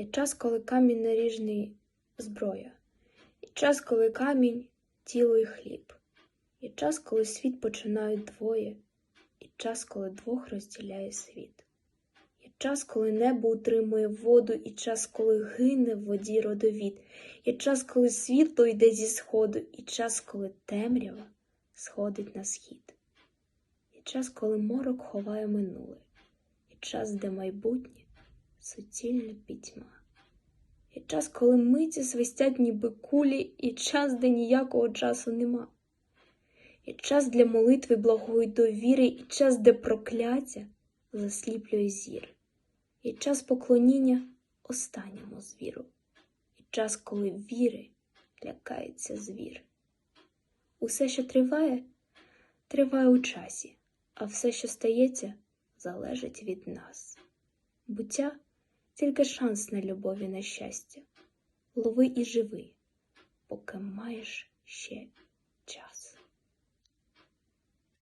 Є час, коли камінь наріжний зброя, і час, коли камінь тіло і хліб, є час, коли світ починають двоє, і час, коли двох розділяє світ. Є час, коли небо утримує воду, і час, коли гине в воді родовід, є час, коли світло йде зі сходу, і час, коли темрява сходить на схід. Є час, коли морок ховає минуле, і час, де майбутнє суцільна пітьма. Є час, коли миті свистять ніби кулі, і час, де ніякого часу нема. Є час для молитви благої довіри, і час, де прокляття засліплює зір. Є час поклоніння останньому звіру, і час, коли віри лякається звір. Усе, що триває, триває у часі, а все, що стається, залежить від нас. Буття тільки шанс на любов і на щастя. Лови і живи, поки маєш ще час.